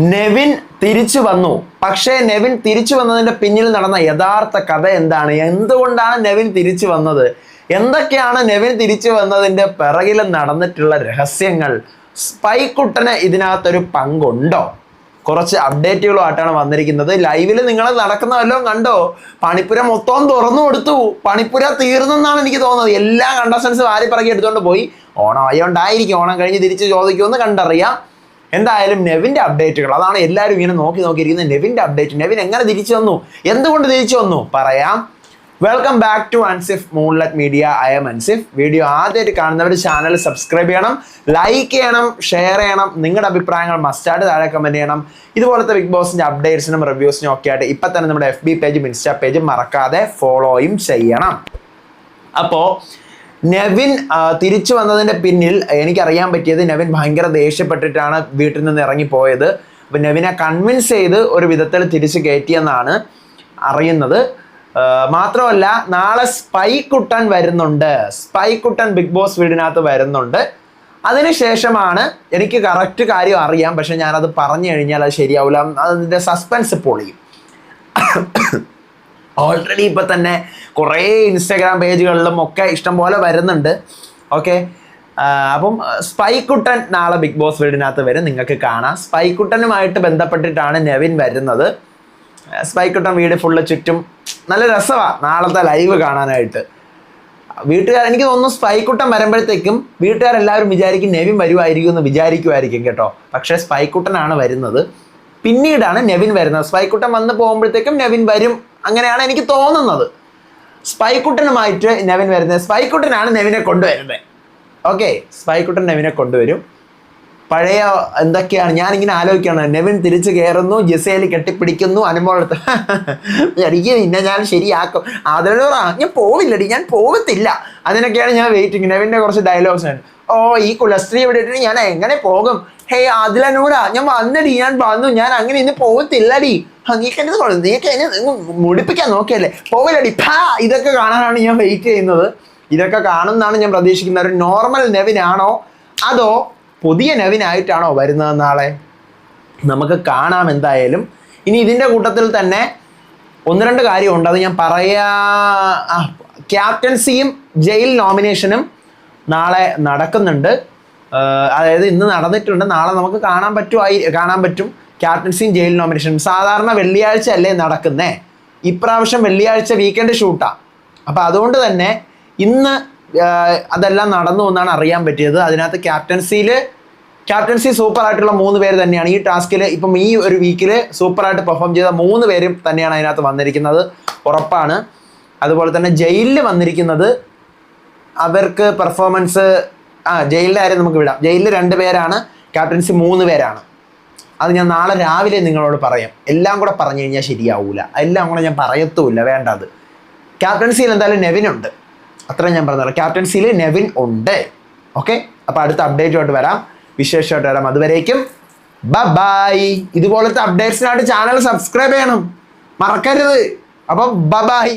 നെവിൻ തിരിച്ചു വന്നു. പക്ഷേ നെവിൻ തിരിച്ചു വന്നതിന്റെ പിന്നിൽ നടന്ന യഥാർത്ഥ കഥ എന്താണ്? എന്തുകൊണ്ടാണ് നെവിൻ തിരിച്ചു വന്നത്? എന്തൊക്കെയാണ് നെവിൻ തിരിച്ചു വന്നതിന്റെ പിറകിൽ നടന്നിട്ടുള്ള രഹസ്യങ്ങൾ? സ്പൈക്കുട്ടന് ഇതിനകത്തൊരു പങ്കുണ്ടോ? കുറച്ച് അപ്ഡേറ്റുകളുമായിട്ടാണ് വന്നിരിക്കുന്നത്. ലൈവിൽ നിങ്ങൾ നടക്കുന്ന വല്ലതും കണ്ടോ? പണിപ്പുര മൊത്തം തുറന്നു കൊടുത്തു. പണിപ്പുര തീർന്നെന്നാണ് എനിക്ക് തോന്നുന്നത്. എല്ലാ കണ്ടസ്റ്റൻസും ആരി പറക്കി എടുത്തുകൊണ്ട് പോയി. ഓണം അയോണ്ടായിരിക്കും ഓണം കഴിഞ്ഞ് തിരിച്ച് ചോദിക്കുമെന്ന് കണ്ടറിയാം. എന്തായാലും നെവിന്റെ അപ്ഡേറ്റുകൾ അതാണ് എല്ലാവരും ഇങ്ങനെ നോക്കി നോക്കിയിരിക്കുന്നത്. നെവിന്റെ അപ്ഡേറ്റ് നെവിൻ എങ്ങനെ തിരിച്ചു വന്നു? എന്തുകൊണ്ട് തിരിച്ചു വന്നു? പറയാം. Welcome back to Ansif moonlet media I M Ansif video ആദ്യമായിട്ട് കാണുന്നവർ ചാനൽ സബ്സ്ക്രൈബ് ചെയ്യണം. ലൈക്ക് ചെയ്യണം. ഷെയർ ചെയ്യണം. നിങ്ങളുടെ അഭിപ്രായങ്ങൾ മസ്റ്റായിട്ട് താഴെ കമന്റ് ചെയ്യണം. ഇതുപോലത്തെ ബിഗ് ബോസിന്റെ അപ്ഡേറ്റ്സിനും റിവ്യൂസിനും ഒക്കെ ആയിട്ട് ഇപ്പം തന്നെ നമ്മുടെ എഫ് ബി പേജും ഇൻസ്റ്റാ പേജും മറക്കാതെ ഫോളോയും ചെയ്യണം. അപ്പോൾ നെവിൻ തിരിച്ചു വന്നതിന്റെ പിന്നിൽ എനിക്കറിയാൻ പറ്റിയത് നെവിൻ ഭയങ്കര ദേഷ്യപ്പെട്ടിട്ടാണ് വീട്ടിൽ നിന്ന് ഇറങ്ങിപ്പോയത്. അപ്പം നെവിനെ കൺവിൻസ് ചെയ്ത് ഒരു വിധത്തിൽ തിരിച്ചു കയറ്റിയെന്നാണ് അറിയുന്നത്. മാത്രമല്ല നാളെ സ്പൈ കുട്ടൻ വരുന്നുണ്ട്. സ്പൈ കുട്ടൻ ബിഗ് ബോസ് വീടിനകത്ത് വരുന്നുണ്ട്. അതിനുശേഷമാണ് എനിക്ക് കറക്റ്റ് കാര്യം അറിയാം. പക്ഷെ ഞാനത് പറഞ്ഞു കഴിഞ്ഞാൽ അത് ശരിയാവില്ല അതിന്റെ സസ്പെൻസ് പൊളിയും. ഓൾറെഡി ഇപ്പം തന്നെ കുറേ ഇൻസ്റ്റാഗ്രാം പേജുകളിലും ഒക്കെ ഇഷ്ടംപോലെ വരുന്നുണ്ട്. ഓക്കെ അപ്പം സ്പൈക്കുട്ടൻ നാളെ ബിഗ് ബോസ് വീടിനകത്ത് വരും. നിങ്ങൾക്ക് കാണാം. സ്പൈക്കുട്ടനുമായിട്ട് ബന്ധപ്പെട്ടിട്ടാണ് നെവിൻ വരുന്നത്. സ്പൈക്കുട്ടൻ വീട് ഫുള്ള് ചുറ്റും നല്ല രസമാണ് നാളത്തെ ലൈവ് കാണാനായിട്ട്. വീട്ടുകാർ എനിക്ക് തോന്നുന്നു സ്പൈക്കുട്ടൻ വരുമ്പോഴത്തേക്കും വീട്ടുകാരെല്ലാവരും വിചാരിക്കും നെവിൻ വരുമായിരിക്കും എന്ന് വിചാരിക്കുമായിരിക്കും കേട്ടോ. പക്ഷേ സ്പൈക്കുട്ടനാണ് വരുന്നത്. പിന്നീടാണ് നെവിൻ വരുന്നത്. സ്പൈക്കുട്ടൻ വന്ന് പോകുമ്പോഴത്തേക്കും നെവിൻ വരും. അങ്ങനെയാണ് എനിക്ക് തോന്നുന്നത്. സ്പൈക്കുട്ടനുമായിട്ട് നെവിൻ വരുന്നത്. സ്പൈക്കുട്ടനാണ് നെവിനെ കൊണ്ടുവരുന്നത്. ഓക്കെ സ്പൈക്കുട്ടൻ നെവിനെ കൊണ്ടുവരും. പഴയ എന്തൊക്കെയാണ്? ഞാനിങ്ങനെ ആലോചിക്കുകയാണ്. നെവിൻ തിരിച്ചു കയറുന്നു ജസേലി കെട്ടിപ്പിടിക്കുന്നു അനുമോളത്ത് എനിക്ക് നിന്നെ ഞാൻ ശരിയാക്കും. അതിനോട് ഞാൻ പോവില്ലടി ഞാൻ പോകത്തില്ല അതിനൊക്കെയാണ് ഞാൻ വെയിറ്റിംഗ് നെവിന്റെ കുറച്ച് ഡയലോഗ്സ് ഉണ്ട്. ഓ ഈ കുലസ്ത്രീ ഇവിടെ ഇട്ടിട്ട് ഞാൻ എങ്ങനെ പോകും? ഹേ അതിലനൂടാ ഞാൻ വന്നടി ഞാൻ വന്നു ഞാൻ അങ്ങനെ ഇന്ന് പോകത്തില്ലടി ആ, എന്നെ തുടങ്ങി നീക്ക് എന്നെ മുടിപ്പിക്കാൻ നോക്കിയല്ലേ? പോവില്ലടി ഭാ ഇതൊക്കെ കാണാനാണ് ഞാൻ വെയിറ്റ് ചെയ്യുന്നത്. ഇതൊക്കെ കാണുന്നതാണ് ഞാൻ പ്രതീക്ഷിക്കുന്നത്. ഒരു നോർമൽ നെവിനാണോ? അതോ പുതിയ നെവിനായിട്ടാണോ വരുന്നത് നാളെ? നമുക്ക് കാണാം എന്തായാലും. ഇനി ഇതിന്റെ കൂട്ടത്തിൽ തന്നെ ഒന്ന് രണ്ട് കാര്യമുണ്ട്. അത് ഞാൻ പറയാ ക്യാപ്റ്റൻസിയും ജയിൽ നോമിനേഷനും നാളെ നടക്കുന്നുണ്ട്. അതായത് ഇന്ന് നടന്നിട്ടുണ്ട്. നാളെ നമുക്ക് കാണാൻ പറ്റുമായി കാണാൻ പറ്റും. ക്യാപ്റ്റൻസിയും ജയിൽ നോമിനേഷൻ സാധാരണ വെള്ളിയാഴ്ച അല്ലേ നടക്കുന്നേ. ഇപ്രാവശ്യം വെള്ളിയാഴ്ച വീക്കെൻഡ് ഷൂട്ടാണ് അപ്പോൾ അതുകൊണ്ട് തന്നെ ഇന്ന് അതെല്ലാം നടന്നു എന്നാണ് അറിയാൻ പറ്റിയത്. അതിനകത്ത് ക്യാപ്റ്റൻസിയിൽ ക്യാപ്റ്റൻസി സൂപ്പർ ആയിട്ടുള്ള മൂന്ന് പേര് തന്നെയാണ്. ഈ ടാസ്കിൽ ഇപ്പം ഈ ഒരു വീക്കിൽ സൂപ്പറായിട്ട് പെർഫോം ചെയ്ത മൂന്ന് പേരും തന്നെയാണ് അതിനകത്ത് വന്നിരിക്കുന്നത്. ഉറപ്പാണ്. അതുപോലെ തന്നെ ജയിലിൽ വന്നിരിക്കുന്നത് അവർക്ക് പെർഫോമൻസ് ആ ജയിലിലെ കാര്യം നമുക്ക് വിടാം. ജയിലിൽ രണ്ട് പേരാണ് ക്യാപ്റ്റൻസി മൂന്ന് പേരാണ്. അത് ഞാൻ നാളെ രാവിലെ നിങ്ങളോട് പറയാം. എല്ലാം കൂടെ പറഞ്ഞു കഴിഞ്ഞാൽ ശരിയാവൂല. എല്ലാം കൂടെ ഞാൻ പറയത്തുമില്ല. വേണ്ട അത് ക്യാപ്റ്റൻസിയിൽ എന്തായാലും നെവിൻ ഉണ്ട്. അത്ര ഞാൻ പറഞ്ഞത് ക്യാപ്റ്റൻസിയിൽ നെവിൻ ഉണ്ട്. ഓക്കെ അപ്പോൾ അടുത്ത അപ്ഡേറ്റുമായിട്ട് വരാം. വിശേഷമായിട്ട് വരാം. അതുവരേക്കും ബബായ് ഇതുപോലത്തെ അപ്ഡേറ്റ്സിനായിട്ട് ചാനൽ സബ്സ്ക്രൈബ് ചെയ്യണം. മറക്കരുത്. അപ്പം ബൈ